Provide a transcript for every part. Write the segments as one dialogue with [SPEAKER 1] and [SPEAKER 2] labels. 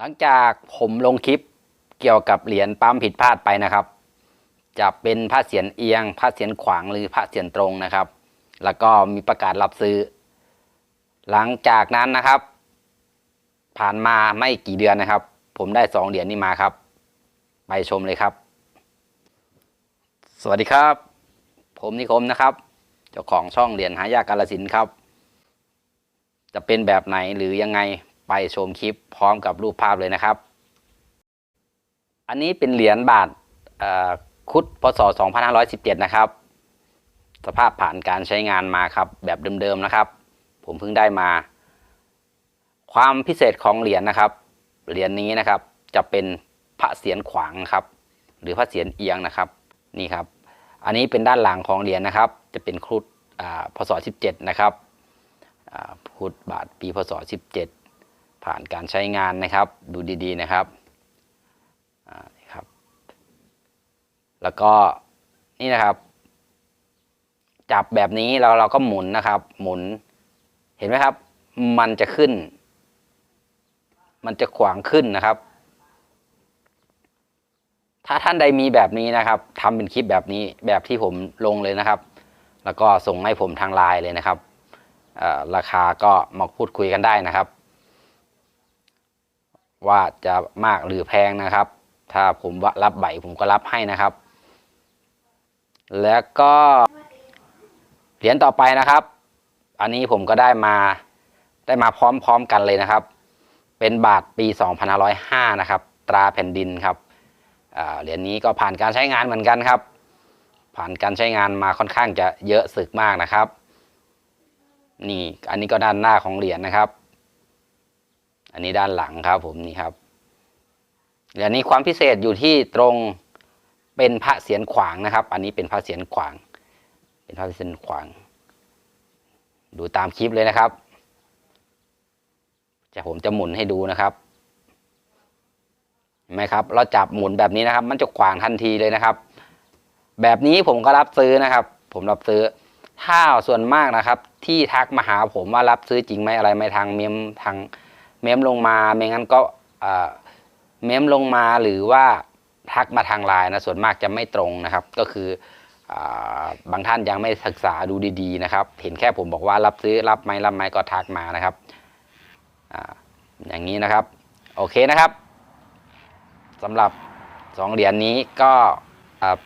[SPEAKER 1] หลังจากผมลงคลิปเกี่ยวกับเหรียญปั๊มผิดพลาดไปนะครับ จะเป็นพระเสียรเอียงพระเสียรขวางหรือพระเสียรตรงนะครับ แล้วก็มีประกาศรับซื้อ หลังจากนั้นนะครับ ผ่านมาไม่กี่เดือนนะครับ ผมได้สองเหรียญนี้มาครับ ไปชมเลยครับ สวัสดีครับ ผมนิคมนะครับ เจ้าของช่องเหรียญหายากกาลสินครับ จะเป็นแบบไหนหรือยังไง ไปชมคลิปพร้อมกับรูปภาพเลยนะครับ อันนี้เป็นเหรียญบาทเอ่อคุดพศ 2517 นะครับ สภาพผ่านการใช้งานมาครับแบบเดิมๆนะครับ ผมเพิ่งได้มา ความพิเศษของเหรียญนะครับ เหรียญนี้นะครับจะเป็นพระเศียรขวางครับ หรือพระเศียรเอียงนะครับนี่ครับ อันนี้เป็นด้านหลังของเหรียญนะครับ จะเป็นครุฑพศ 17 นะครับอ่าพุทธบาทปีพศ 17 ผ่านการใช้งานนะครับ ดูดีๆนะครับนี่ครับ แล้วก็นี่นะครับ จับแบบนี้เราเราก็หมุนนะครับ หมุนเห็นไหมครับ มันจะขึ้น มันจะขวางขึ้นนะครับ ถ้าท่านใดมีแบบนี้นะครับทำเป็นคลิปแบบนี้แบบที่ผมลงเลยนะครับ แล้วก็ส่งให้ผมทางไลน์เลยนะครับราคาก็มาพูดคุยกันได้นะครับ ว่าจะมากหรือแพงนะครับ ถ้าผมรับใบผมก็รับให้นะครับ แล้วก็เหรียญต่อไปนะครับ อันนี้ผมก็ได้มาได้มาพร้อมๆกันเลยนะครับ เป็นบาทปี 2505 นะครับ ตราแผ่นดินครับเหรียญนี้ก็ผ่านการใช้งานเหมือนกันครับ ผ่านการใช้งานมาค่อนข้างจะเยอะสึกมากนะครับ นี่อันนี้ก็ด้านหน้าของเหรียญนะครับ อันนี้ด้านหลังครับผมนี่ครับเหรียญนี้ความพิเศษอยู่ที่ตรงเป็นพระเศียรขวางนะครับ อันนี้เป็นพระเศียรขวาง เป็นพระเศียรขวาง ดูตามคลิปเลยนะครับจะผมจะหมุนให้ดูนะครับเห็นไหมครับ เราจับหมุนแบบนี้นะครับ มันจะขวางทันทีเลยนะครับ แบบนี้ผมก็รับซื้อนะครับ ผมรับซื้อถ้าส่วนมากนะครับ ที่ทักมาหาผมว่ารับซื้อจริงไหมอะไรไหมทางเมมทาง เมมลงมาไม่งั้นก็เอ่อเมมลงมาหรือว่าทักมาทางไลน์นะส่วนมากจะไม่ตรงนะครับ ก็คืออบางท่านยังไม่ศึกษาดูดีๆนะครับ เห็นแค่ผมบอกว่ารับซื้อรับไหมรับไหมก็ทักมานะครับออย่างนี้นะครับ โอเคนะครับสำหรับสองเหรียญนี้ก็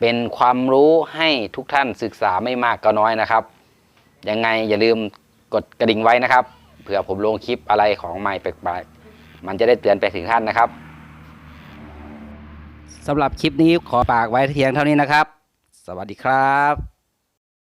[SPEAKER 1] เป็นความรู้ให้ทุกท่านศึกษาไม่มากก็น้อยนะครับ ยังไงอย่าลืมกดกระดิ่งไว้นะครับ เผื่อผมลงคลิปอะไรของใหม่แปลกๆมันจะได้เตือนไปถึงท่านนะครับสำหรับคลิปนี้ขอฝากไว้เพียงเท่านี้นะครับ สวัสดีครับ